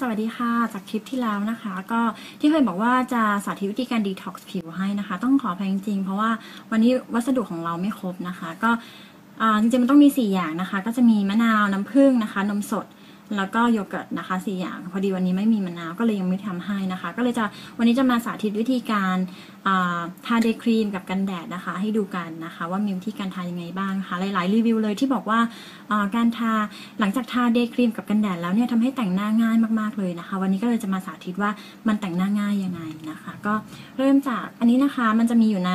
สวัสดีค่ะ จากคลิปที่แล้วนะคะ ก็ที่เคยบอกว่าจะสาธิตวิธีการดีท็อกซ์ผิวให้นะคะ ต้องขอแพงจริง เพราะว่าวันนี้วัสดุของเราไม่ครบนะคะ ก็จริงๆมันต้องมี 4 อย่างนะคะ ก็จะมีมะนาวน้ำผึ้งนะคะ นมสด แล้วก็โยเกิร์ตนะคะ4อย่าง พอดีวันนี้ไม่มีมะนาวก็เลยยังไม่ทำให้นะคะ ก็เลยจะวันนี้จะมาสาธิตวิธีการาทาเดย์ครีมกับกันแดดนะคะ ให้ดูกันนะคะ ว่ามีวิธีการทายังไงบ้างนะคะหลาย ๆ รีวิวเลยที่บอกว่าาการทาหลังจากทาเดย์ครีมกับกันแดดแล้วเนี่ยทำให้แต่งหน้าง่ายมากๆเลยนะคะ วันนี้ก็เลยจะมาสาธิตว่ามันแต่งหน้าง่ายยังไง ก็เริ่มจากอันนี้นะคะมันจะมีอยู่ใน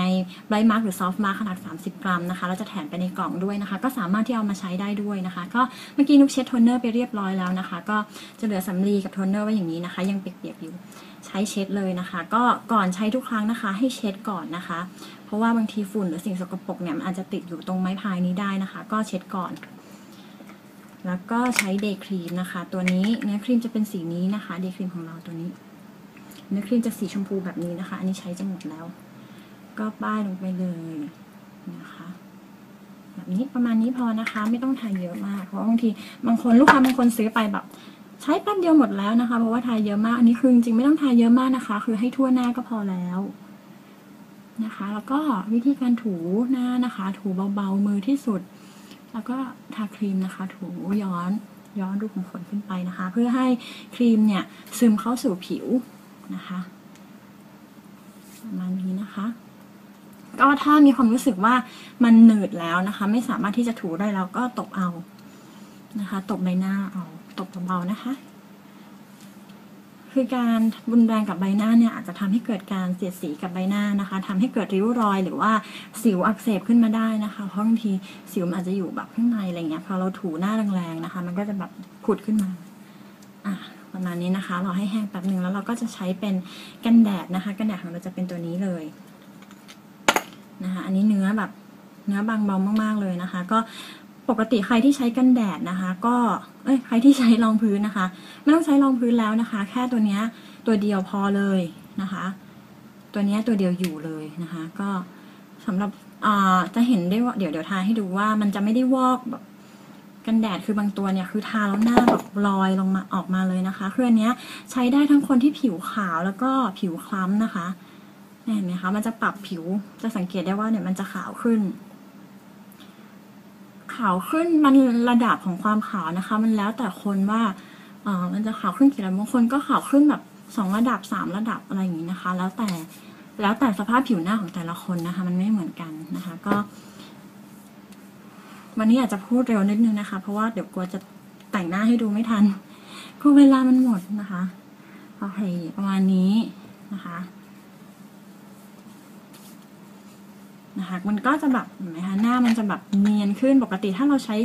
Bright Mark หรือ Soft Mark ขนาด 30 กรัมนะคะเราจะแถมไปในกล่องด้วยนะคะ ก็สามารถที่เอามาใช้ได้ด้วยนะคะ ก็เมื่อกี้นุกเช็ดโทนเนอร์ไปเรียบร้อยแล้วนะคะ ก็จะเหลือสำลีกับโทนเนอร์ไว้อย่างนี้นะคะ ยังเปียกๆอยู่ใช้เช็ดเลยนะคะ ก็ก่อนใช้ทุกครั้งนะคะ ให้เช็ดก่อนนะคะ เพราะว่าบางทีฝุ่นหรือสิ่งสกปรกเนี่ยมันอาจจะติดอยู่ตรงไม้พายนี้ได้นะคะ ก็เช็ดก่อนแล้วก็ใช้เดย์ครีมนะคะ ตัวนี้เนื้อครีมจะเป็นสีนี้นะคะ เดย์ครีมของเราตัวนี้ เนื้อครีมจะสีชมพูแบบนี้นะคะ อันนี้ใช้จะหมดแล้ว ก็ป้ายลงไปเลยนะคะแบบนี้ประมาณนี้พอนะคะ ไม่ต้องทาเยอะมากเพราะบางทีบางคนลูกค้าบางคนซื้อไปแบบ ใช้แป๊บเดียวหมดแล้วนะคะ เพราะว่าทาเยอะมากอันนี้คือจริงๆไม่ต้องทาเยอะมากนะคะ คือให้ทั่วหน้าก็พอแล้วนะคะ แล้วก็วิธีการถูหน้านะคะ ถูเบาๆมือที่สุด แล้วก็ทาครีมนะคะ ถูย้อนย้อนรูขุมขนขึ้นไปนะคะ เพื่อให้ครีมเนี่ยซึมเข้าสู่ผิว นะคะประมาณนี้นะคะก็ถ้ามีความรู้สึกว่ามันหนืดแล้วนะคะ ไม่สามารถที่จะถูได้แล้วก็ตบเอานะคะ ตบใบหน้าเอาตบเบาๆนะคะ คือการบุนแรงกับใบหน้าเนี่ยอาจจะทำให้เกิดการเสียดสีกับใบหน้านะคะทำให้เกิดริ้วรอยหรือว่าสิวอักเสบขึ้นมาได้นะคะ เพราะบางทีสิวมันอาจจะอยู่แบบข้างในอะไรเงี้ยพอเราถูหน้าแรงๆนะคะ มันก็จะแบบผุดขึ้นมา อะ ประมาณนี้นะคะเราให้แห้งแป๊บหนึ่งแล้วเราก็จะใช้เป็นกันแดดนะคะ กันแดดของเราจะเป็นตัวนี้เลยนะคะอันนี้เนื้อแบบเนื้อบางเบามากๆเลยนะคะ ก็ปกติใครที่ใช้กันแดดนะคะ ก็เอ้ยใครที่ใช้รองพื้นนะคะ ไม่ต้องใช้รองพื้นแล้วนะคะ แค่ตัวเนี้ยตัวเดียวพอเลยนะคะ ตัวเนี้ยตัวเดียวอยู่เลยนะคะ ก็สำหรับจะเห็นได้ว่าเดี๋ยวเดี๋ยวทาให้ดูว่ามันจะไม่ได้วอกแบบ กันแดดคือบางตัวเนี่ยคือทาแล้วหน้าแบบลอยลงมาออกมาเลยนะคะคืออันเนี้ยใช้ได้ทั้งคนที่ผิวขาวแล้วก็ผิวคล้ำนะคะเห็นไหมคะมันจะปรับผิวจะสังเกตได้ว่าเนี่ยมันจะขาวขึ้น ขาวขึ้นมันระดับของความขาวนะคะ มันแล้วแต่คนว่าเออมันจะขาวขึ้นกี่ระดับบางคนก็ขาวขึ้นแบบสองระดับสามระดับอะไรอย่างนี้นะคะ แล้วแต่แล้วแต่สภาพผิวหน้าของแต่ละคนนะคะ มันไม่เหมือนกันนะคะ ก็ วันนี้อาจจะพูดเร็วนิดนึงนะคะ เพราะว่าเดี๋ยวกลัวจะแต่งหน้าให้ดูไม่ทันกลัวเวลามันหมดนะคะโอเคประมาณนี้นะคะนะคะมันก็จะแบบเห็นไหมคะหน้ามันจะแบบเนียนขึ้นปกติถ้าเราใช้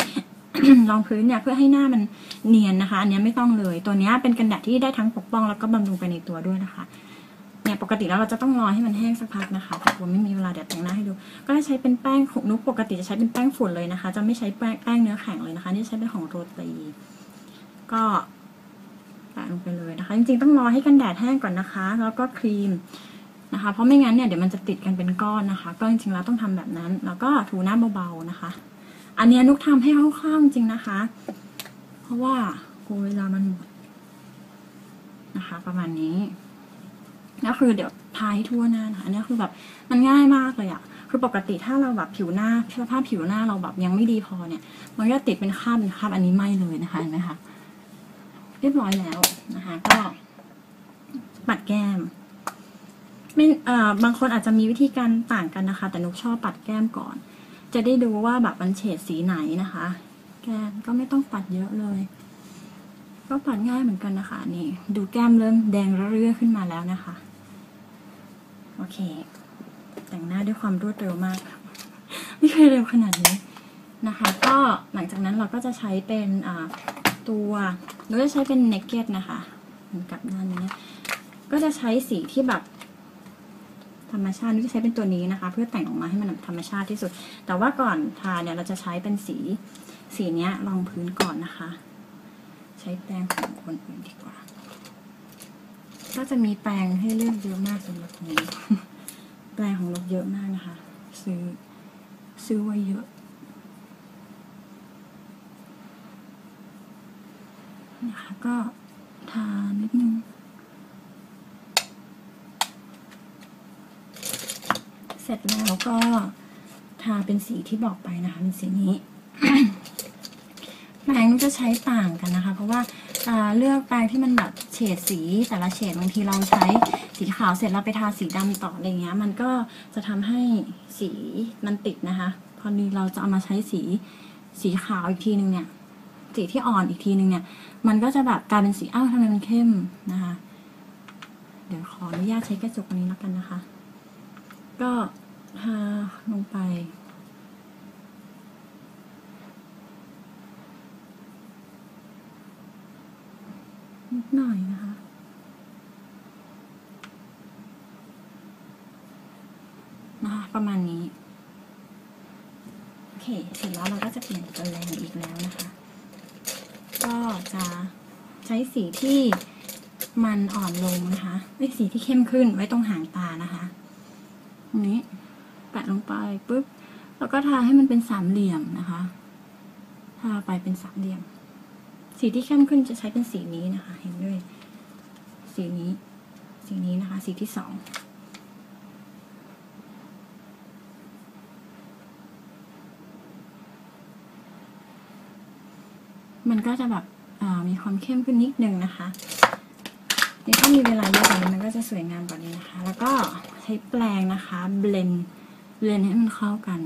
รองพื้นเนี่ยเพื่อให้หน้ามันเนียนนะคะ อันนี้ไม่ต้องเลย ตัวนี้เป็นกันแดดที่ได้ทั้งปกป้องแล้วก็บำรุงไปในตัวด้วยนะคะ เนี่ยปกติแล้วเราจะต้องรอให้มันแห้งสักพักนะคะแต่ผมไม่มี ลาเดี๋ยวแต่งหน้าให้ดู ก็จะใช้เป็นแป้งของนุกปกติจะใช้เป็นแป้งฝุ่นเลยนะคะ จะไม่ใช้แป้งแป้งเนื้อแข็งเลยนะคะ นี่ใช้เป็นของโรตี ก็แปะลงไปเลยนะคะ จริงๆต้องรอให้กันแดดแห้งก่อนนะคะ แล้วก็ครีมนะคะ เพราะไม่งั้นเนี่ยเดี๋ยวมันจะติดกันเป็นก้อนนะคะ ก็จริงๆแล้วต้องทำแบบนั้น แล้วก็ถูหน้าเบาๆนะคะ อันเนี้ยนุกทำให้คร่าวๆจริงนะคะ เพราะว่ากูเวลามันหมดนะคะ ประมาณนี้ ก็คือเดี๋ยวทาให้ทั่วหน้านะคะอันนี้คือแบบมันง่ายมากเลยอะคือปกติถ้าเราแบบผิวหน้าสภาพผิวหน้าเราแบบยังไม่ดีพอเนี่ย มันก็ติดเป็นคราบเป็นคราบอันนี้ไม่เลยนะคะเห็นไหมคะเรียบร้อยแล้วนะคะ ก็ปัดแก้มไม่เอ่อบางคนอาจจะมีวิธีการต่างกันนะคะ แต่นุกชอบปัดแก้มก่อน จะได้ดูว่าแบบมันเฉดสีไหนนะคะ แก้มก็ไม่ต้องปัดเยอะเลย ก็ปัดง่ายเหมือนกันนะคะนี่ ดูแก้มเริ่มแดงเรื่อๆขึ้นมาแล้วนะคะ โอเค แต่งหน้าด้วยความรวดเร็วมาก ไม่เคยเร็วขนาดนี้นะคะ ก็หลังจากนั้นเราก็จะใช้เป็นตัวเราจะใช้เป็นเนกเก็ตนะคะเหมือนกับหน้านี้ก็จะใช้สีที่แบบธรรมชาตินี่จะใช้เป็นตัวนี้นะคะ เพื่อแต่งออกมาให้มันธรรมชาติที่สุด แต่ว่าก่อนทาเนี่ยเราจะใช้เป็นสีสีเนี้ยรองพื้นก่อนนะคะ ใช้แปรงของคนอื่นดีกว่า ก็จะมีแปรงให้เลือกเยอะมากสำหรับนี้ แปรงของลกเยอะมากนะคะ ซื้อซื้อไว้เยอะนะคะก็ทานิดนึงเสร็จแล้วก็ทาเป็นสีที่บอกไปนะคะเป็นสีนี้แปรงจะใช้ต่างกันนะคะ เพราะว่าอ่าเลือกแปรงที่มันแบบ เฉดสีแต่ละเฉดบางทีเราใช้สีขาวเสร็จเราไปทาสีดำต่ออะไรเงี้ย มันก็จะทำให้สีมันติดนะคะ พอดีเราจะเอามาใช้สีสีขาวอีกทีนึงเนี่ย สีที่อ่อนอีกทีนึงเนี่ย มันก็จะแบบกลายเป็นสีอ้าวทำไมมันเข้มนะคะ เดี๋ยวขออนุญาตใช้กระจกอันนี้แล้วกันนะคะ ก็ทาลงไป ดหน่อยนะคะ นะคะประมาณนี้ โอเค เสร็จแล้วเราก็จะเปลี่ยนตัวแรงอีกแล้วนะคะ ก็จะใช้สีที่มันอ่อนลงนะคะไอ้ยสีที่เข้มขึ้นไว้ตรงหางตานะคะตรงนี้แปะลงไปปุ๊บ แล้วก็ทาให้มันเป็นสามเหลี่ยมนะคะ ทาไปเป็นสามเหลี่ยม สีที่เข้มขึ้นจะใช้เป็นสีนี้นะคะ เห็นด้วย สีนี้ สีนี้นะคะ สีที่สองมันก็จะแบบมีความเข้มขึ้นนิดนึงนะคะนี่ถ้ามีเวลาเยอะกว่านี้มันก็จะสวยงามกว่านี้นะคะ แล้วก็ใช้แปรงนะคะ เบลนเบลนให้มันเข้ากัน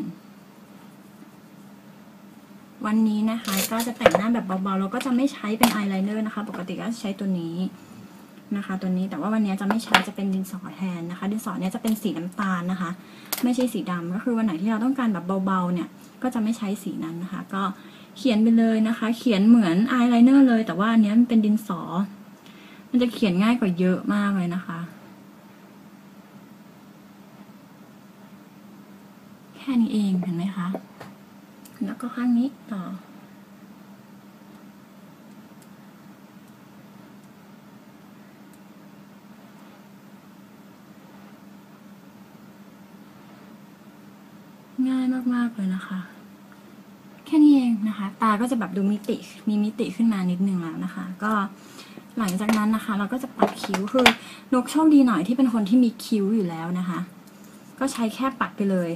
วันนี้นะคะก็จะแต่งหน้าแบบเบาๆ แล้วก็จะไม่ใช้เป็นอายไลเนอร์นะคะ ปกติก็ใช้ตัวนี้นะคะ ตัวนี้แต่ว่าวันนี้จะไม่ใช้จะเป็นดินสอแทนนะคะ ดินสอเนี้ยจะเป็นสีน้ำตาลนะคะ ไม่ใช่สีดำก็คือวันไหนที่เราต้องการแบบเบาๆเนี่ยก็จะไม่ใช้สีนั้นนะคะ ก็เขียนไปเลยนะคะ เขียนเหมือนอายไลเนอร์เลย แต่ว่าอันเนี้ยมันเป็นดินสอ มันจะเขียนง่ายกว่าเยอะมากเลยนะคะ แค่นี้เองเห็นไหมคะ แล้วก็ข้างนี้ต่อ ง่ายมาก ๆ เลยนะคะ แค่นี้เองนะคะ ตาก็จะแบบดูมิติ มีมิติขึ้นมานิดนึงแล้วนะคะ ก็หลังจากนั้นนะคะ เราก็จะปัดคิ้ว คือนกโชคดีหน่อยที่เป็นคนที่มีคิ้วอยู่แล้วนะคะ ก็ใช้แค่ปัดไปเลย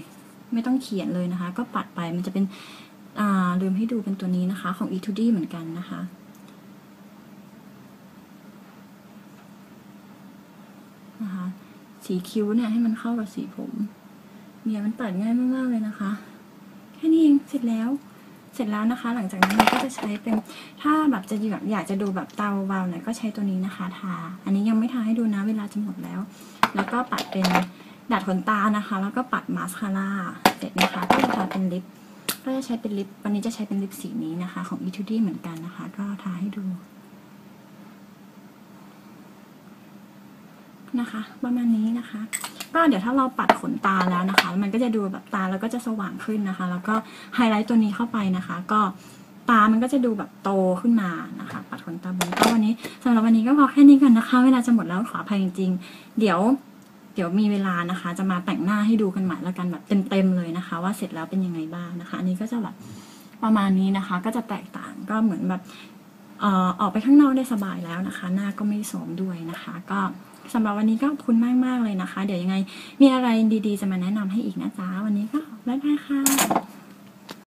ไม่ต้องเขียนเลยนะคะ ก็ปัดไปมันจะเป็นอ่าลืมให้ดูเป็นตัวนี้นะคะของ e 2 d เหมือนกันนะคะ นะคะ สีคิ้วเนี่ยให้มันเข้ากับสีผมเนี่ยมันตัดง่ายมากๆเลยนะคะ แค่นี้เองเสร็จแล้วเสร็จแล้วนะคะ หลังจากนั้นเราก็จะใช้เป็นถ้าแบบจะแบบอยากจะดูแบบเตาเบาหน่อยก็ใช้ตัวนี้นะคะทา อันนี้ยังไม่ทาให้ดูนะเวลาจะหมดแล้ว แล้วก็ปัดเป็นดัดขนตานะคะ แล้วก็ปัดมาสคาร่า เสร็จนะคะก็จะทาเป็นลิปก็จะใช้เป็นลิปวันนี้จะใช้เป็นลิปสีนี้นะคะ ของ e 2 d เหมือนกันนะคะ ก็ทาให้ดูนะคะ ประมาณนี้นะคะ ก็เดี๋ยวถ้าเราปัดขนตาแล้วนะคะ มันก็จะดูแบบตาแล้วก็จะสว่างขึ้นนะคะ แล้วก็ไฮไลท์ตัวนี้เข้าไปนะคะ ก็ตา มันก็จะดูแบบโตขึ้นมานะคะ ปัดขนตาบนก็วันนี้สำหรับวันนี้ก็พอแค่นี้กันนะคะ เวลาจะหมดแล้วขออภัยจริงๆ เดี๋ยว เดี๋ยวมีเวลานะคะ จะมาแต่งหน้าให้ดูกันใหม่ละกันแบบเต็มๆเลยนะคะ ว่าเสร็จแล้วเป็นยังไงบ้างนะคะ อันนี้ก็จะแบบประมาณนี้นะคะ ก็จะแตกต่างก็เหมือนแบบเอ่อออกไปข้างนอกได้สบายแล้วนะคะ หน้าก็ไม่โสมด้วยนะคะ ก็สำหรับวันนี้ก็ขอบคุณมากมากๆเลยนะคะ เดี๋ยวยังไงมีอะไรดีๆ จะมาแนะนำให้อีกนะจ๊ะวันนี้ก็บ๊ายบายค่ะ